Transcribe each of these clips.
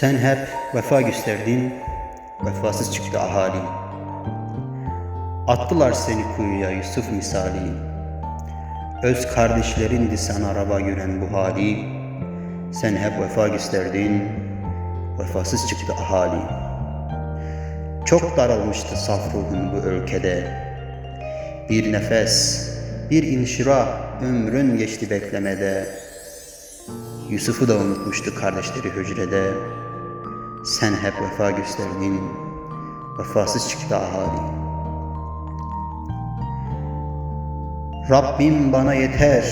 Sen hep vefa gösterdin, vefasız çıktı ahali. Attılar seni kuyuya Yusuf misali. Öz kardeşlerindi sana araba gören bu hali. Sen hep vefa gösterdin, vefasız çıktı ahali. Çok daralmıştı saf ruhun bu ülkede. Bir nefes, bir inşirah ömrün geçti beklemede. Yusuf'u da unutmuştu kardeşleri hücrede. Sen hep vefa gösterdin, vefasız çıktı ahali. Rabbim bana yeter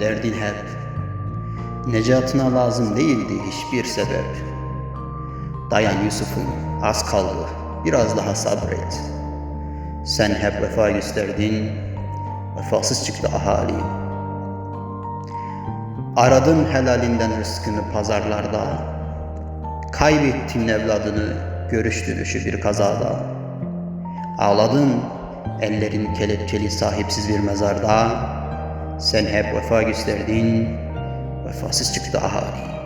derdin hep. Necatına lazım değildi hiçbir sebep. Dayan Yusuf'um az kaldı biraz daha sabret. Sen hep vefa gösterdin, vefasız çıktı ahali. Aradın helalinden rızkını pazarlarda. Kaybettin evladını görüş dönüşü bir kazada. Ağladın ellerin kelepçeli sahipsiz bir mezarda. Sen hep vefa gösterdin, vefasız çıktı ahali.